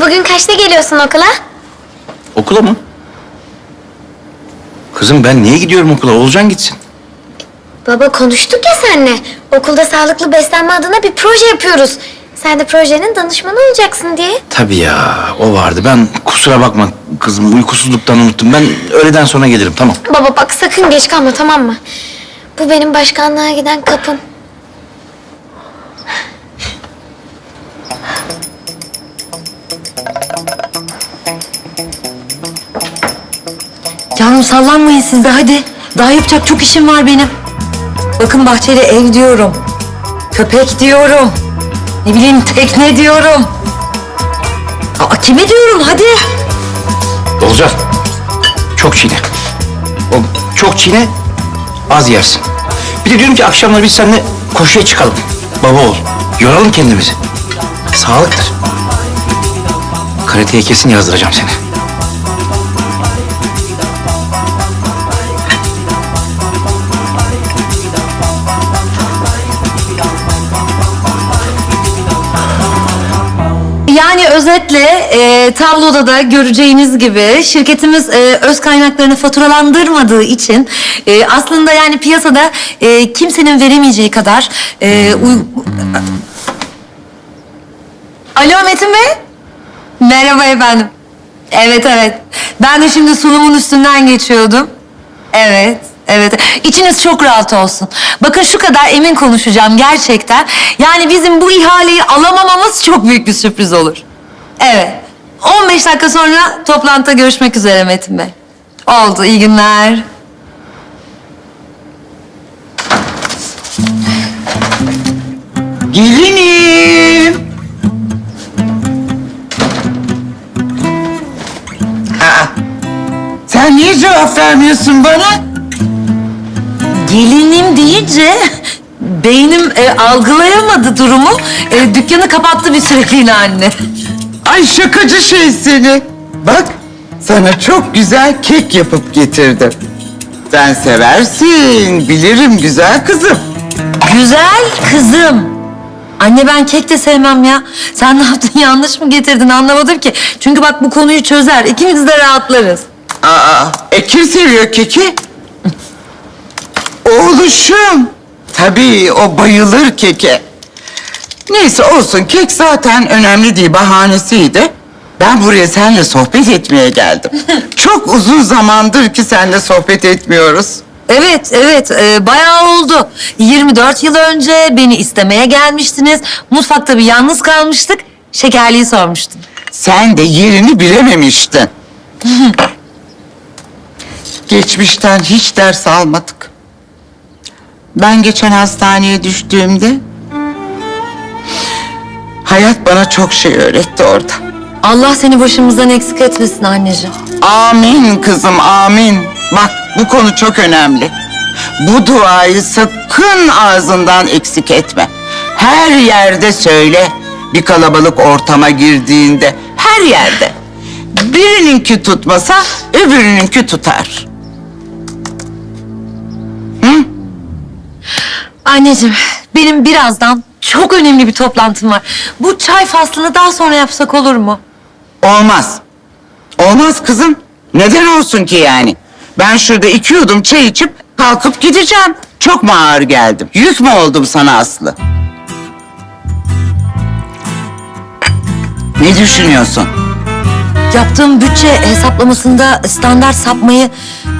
Bugün kaçta geliyorsun okula? Okula mı? Kızım ben niye gidiyorum okula? Oğulcan gitsin. Baba konuştuk ya seninle. Okulda sağlıklı beslenme adına bir proje yapıyoruz. Sen de projenin danışmanı olacaksın diye. Tabii ya o vardı. Ben kusura bakma kızım uykusuzluktan unuttum. Ben öğleden sonra gelirim tamam. Baba bak sakın geç kalma tamam mı? Bu benim başkanlığa giden kapım. Canım sallanmayın siz de hadi. Daha yapacak çok işim var benim. Bakın bahçeli ev diyorum. Köpek diyorum. Ne bileyim tekne diyorum. Aa, kime diyorum hadi. Oğulcan çok çiğne. O çok çiğne az yersin. Bir de diyorum ki akşamları biz seninle koşuya çıkalım. Baba ol. Yoralım kendimizi. Sağlıktır. Karateye kesin yazdıracağım seni. Özetle e, tabloda da göreceğiniz gibi şirketimiz e, öz kaynaklarını faturalandırmadığı için e, aslında yani piyasada e, kimsenin veremeyeceği kadar e, uy- Alo Metin Bey. Merhaba efendim. Evet evet. Ben de şimdi sunumun üstünden geçiyordum. Evet, evet. İçiniz çok rahat olsun. Bakın şu kadar emin konuşacağım gerçekten. Yani bizim bu ihaleyi alamamamız çok büyük bir sürpriz olur. Evet. 15 dakika sonra toplantıda görüşmek üzere Metin Bey. Oldu, iyi günler. Gelinim. Aa, sen niye cevap vermiyorsun bana? Gelinim deyince beynim e, algılayamadı durumu. E, dükkanı kapattı bir süreliğine anne. Ay şakacı şey seni. Bak sana çok güzel kek yapıp getirdim. Sen seversin, bilirim güzel kızım. Güzel kızım. Anne ben kek de sevmem ya. Sen ne yaptın yanlış mı getirdin anlamadım ki. Çünkü bak bu konuyu çözer. İkimiz de rahatlarız. Aa, e kim seviyor keki? Oğluşum. Tabii o bayılır keke. Neyse olsun kek zaten önemli değil bahanesiydi. Ben buraya seninle sohbet etmeye geldim. Çok uzun zamandır ki seninle sohbet etmiyoruz. Evet, evet. e, bayağı oldu. 24 yıl önce beni istemeye gelmiştiniz. Mutfakta bir yalnız kalmıştık. Şekerliği sormuştum. Sen de yerini bilememiştin. Geçmişten hiç ders almadık. Ben geçen hastaneye düştüğümde... ...hayat bana çok şey öğretti orada. Allah seni başımızdan eksik etmesin anneciğim. Amin kızım, amin. Bak bu konu çok önemli. Bu duayı sakın ağzından eksik etme. Her yerde söyle. Bir kalabalık ortama girdiğinde, her yerde. Birininki tutmasa öbürününki tutar. Anneciğim, benim birazdan çok önemli bir toplantım var. Bu çay faslını daha sonra yapsak olur mu? Olmaz. Olmaz kızım. Neden olsun ki yani? Ben şurada iki yudum çay içip kalkıp gideceğim. Çok mu ağır geldim? Yük mü oldum sana Aslı? Ne düşünüyorsun? Yaptığım bütçe hesaplamasında standart sapmayı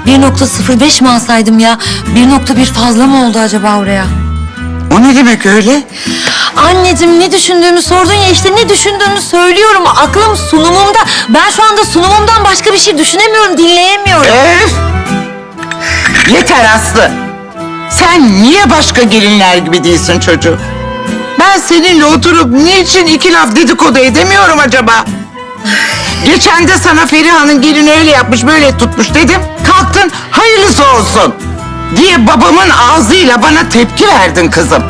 1.05 mi alsaydım ya? 1.1 fazla mı oldu acaba oraya? O ne demek öyle? Anneciğim ne düşündüğümü sordun ya işte ne düşündüğümü söylüyorum. Aklım sunumumda. Ben şu anda sunumumdan başka bir şey düşünemiyorum, dinleyemiyorum. Öf! Yeter Aslı. Sen niye başka gelinler gibi değilsin çocuğum? Ben seninle oturup niçin iki laf dedikodu edemiyorum acaba? Geçen de sana Feriha'nın gelini öyle yapmış böyle tutmuş dedim. Kalktın hayırlısı olsun diye babamın ağzıyla bana tepki verdin kızım.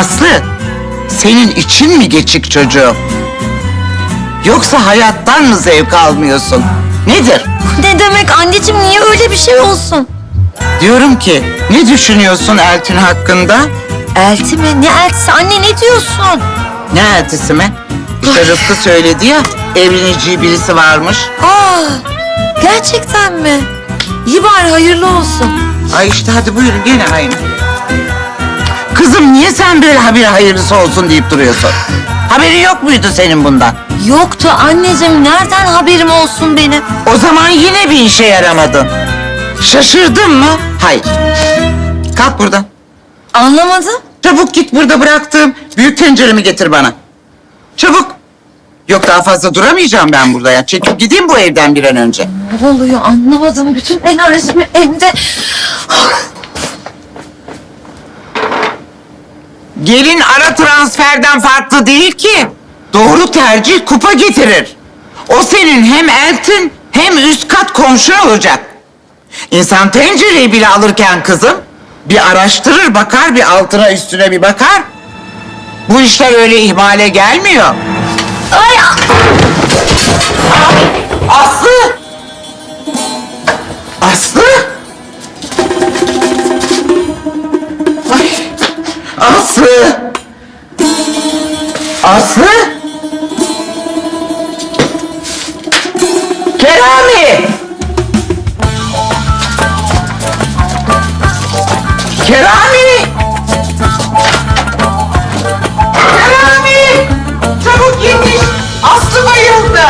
Aslı senin için mi geçik çocuğum? Yoksa hayattan mı zevk almıyorsun? Nedir? Ne demek anneciğim niye öyle bir şey olsun? Diyorum ki ne düşünüyorsun Eltin hakkında? Elti mi? Ne eltisi? Anne ne diyorsun? Ne eltisi mi? İşte Rıfkı söyledi ya evleneceği birisi varmış. Aa, gerçekten mi? İyi bari hayırlı olsun. Ay işte hadi buyurun gene aynı. Kızım niye sen böyle haber hayırlısı olsun deyip duruyorsun? Haberi yok muydu senin bundan? Yoktu anneciğim. Nereden haberim olsun benim? O zaman yine bir işe yaramadın. Şaşırdın mı? Hayır. Kalk buradan. Anlamadım. Çabuk git burada bıraktığım büyük tenceremi getir bana. Çabuk. Yok daha fazla duramayacağım ben burada ya. Çekip gideyim bu evden bir an önce. Ne oluyor anlamadım. Bütün enerjimi evde. Gelin ara transferden farklı değil ki. Doğru tercih kupa getirir. O senin hem eltin hem üst kat komşun olacak. İnsan tencereyi bile alırken kızım bir araştırır bakar bir altına üstüne bir bakar. Bu işler öyle ihmale gelmiyor. Ay, Aslı! Aslı! Aslı! Aslı! Kerami! Kerami! Kerami! Çabuk yetiş! Aslı bayıldı!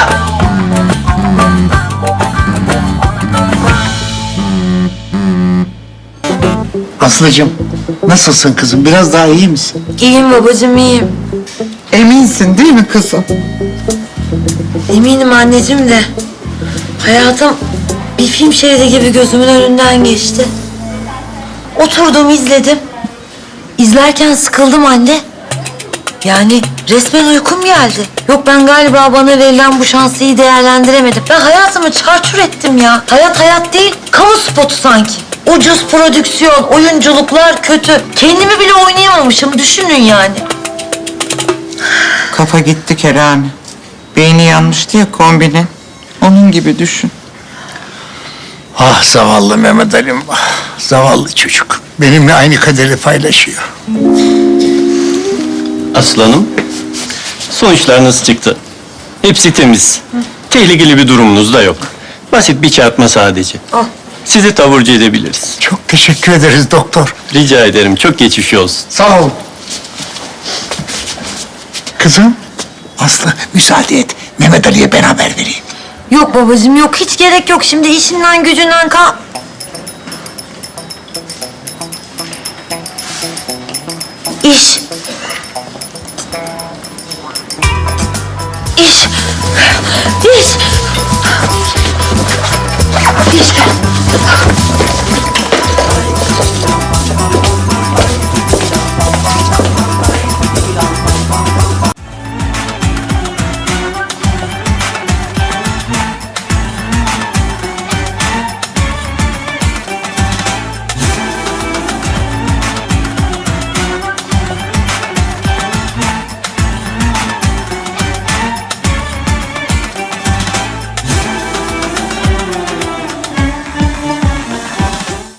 Aslıcığım nasılsın kızım? Biraz daha iyi misin? iyiyim babacığım iyiyim. Eminsin değil mi kızım? Eminim anneciğim de. Hayatım bir film şeridi gibi gözümün önünden geçti. Oturdum izledim. İzlerken sıkıldım anne. Yani resmen uykum geldi. Yok ben galiba bana verilen bu şansı iyi değerlendiremedim. Ben hayatımı çarçur ettim ya. Hayat hayat değil, kamu spotu sanki. Ucuz prodüksiyon, oyunculuklar kötü. Kendimi bile oynayamamışım düşünün yani. Kafa gitti Kerami. Beyni yanmıştı ya kombinin. Onun gibi düşün. Ah zavallı Mehmet Ali'm. ah, zavallı çocuk. Benimle aynı kaderi paylaşıyor. Aslanım, sonuçlarınız çıktı. Hepsi temiz. Tehlikeli bir durumunuz da yok. Basit bir çarpma sadece. Al. Sizi taburcu edebiliriz. Çok teşekkür ederiz doktor. Rica ederim, çok geçiş olsun. Sağ ol. Kızım Aslı müsaade et. Mehmet Ali'ye ben haber vereyim. Yok babacığım yok hiç gerek yok şimdi işinden gücünden kal. İş. İş. İş.